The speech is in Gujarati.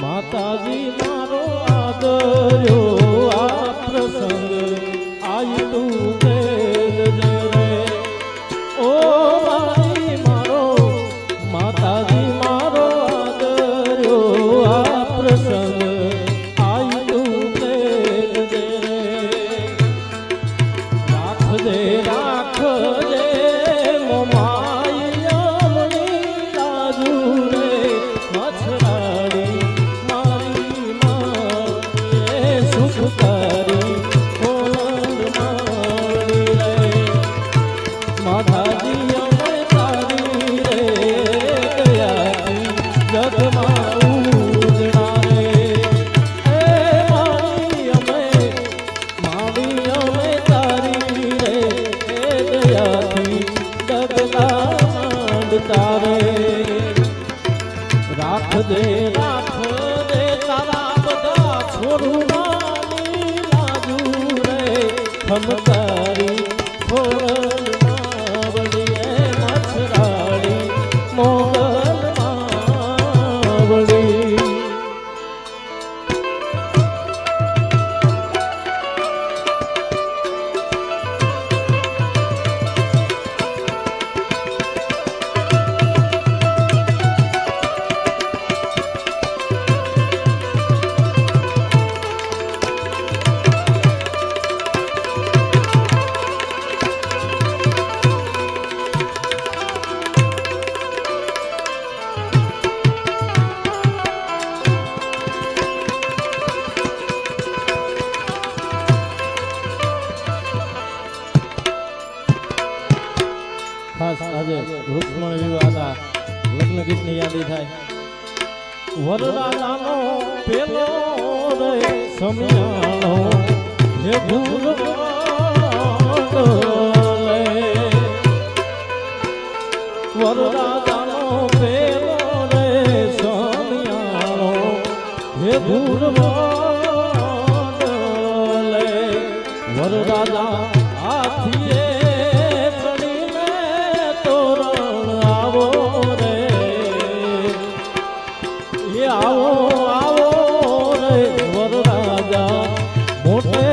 માતાજી મારો આદર્યો આ પ્રસંગ માંડતા દે રાખ દે તારા બધા છોડું લાજુ રે ખમ તારી માવડીએ ખાસ આજે રૂક્ષ્મણ વિવાહના લગ્ન ગીતની યાદી થાય વરરાજાનો પેલો રે સમયાણો હે ભૂલવાડલે. વરરાજાનો પેલો રે સમયાણો હે ભૂલવાડલે. વરરાજા હાથીએ આવો આવો રે વર રાજા મોટે